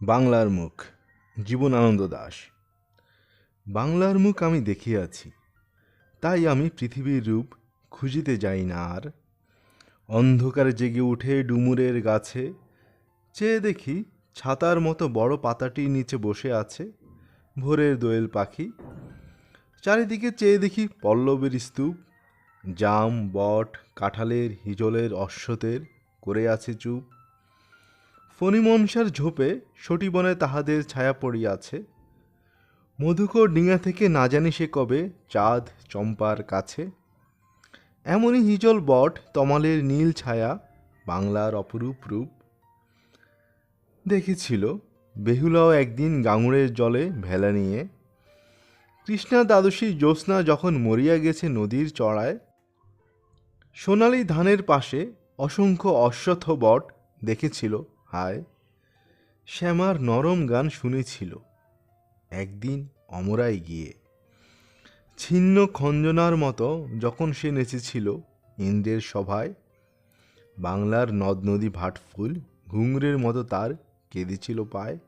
বাংলার মুখ জীবনানন্দ দাস। বাংলার মুখ আমি দেখিয়াছি, তাই আমি পৃথিবীর রূপ খুঁজিতে যাই না আর। অন্ধকারে জেগে উঠে ডুমুরের গাছে, চেয়ে দেখি ছাতার মতো বড় পাতাটির নিচে বসে আছে, ভোরের দোয়েল পাখি। চারিদিকে চেয়ে দেখি পল্লবের স্তূপ, জাম, বট, কাঁঠালের, হিজলের, অশ্বতের, করে আছে চুপ। ফণিমনসার ঝোপে সটিবনে তাহাদের ছায়া পড়িয়াছে। মধুকর ডিঙা থেকে না জানি সে কবে চাঁদ চম্পার কাছে। এমনই হিজল বট তমালের নীল ছায়া বাংলার অপরূপ রূপ। দেখেছিল, বেহুলাও একদিন গাঙুড়ের জলে ভেলা নিয়ে। কৃষ্ণা দ্বাদশী জ্যোৎস্না যখন মরিয়া গেছে নদীর চড়ায়, সোনালি ধানের পাশে অসংখ্য অশ্বত্থ বট দেখেছিল। হায়, শ্যামার নরম গান শুনেছিল। একদিন অমরায় গিয়ে। ছিন্ন খঞ্জনার মতো যখন সে নেচেছিল ইন্দ্রের সভায়, বাংলার নদ নদী ভাটফুল ঘুঙরের মতো তার কেঁদেছিল পায়।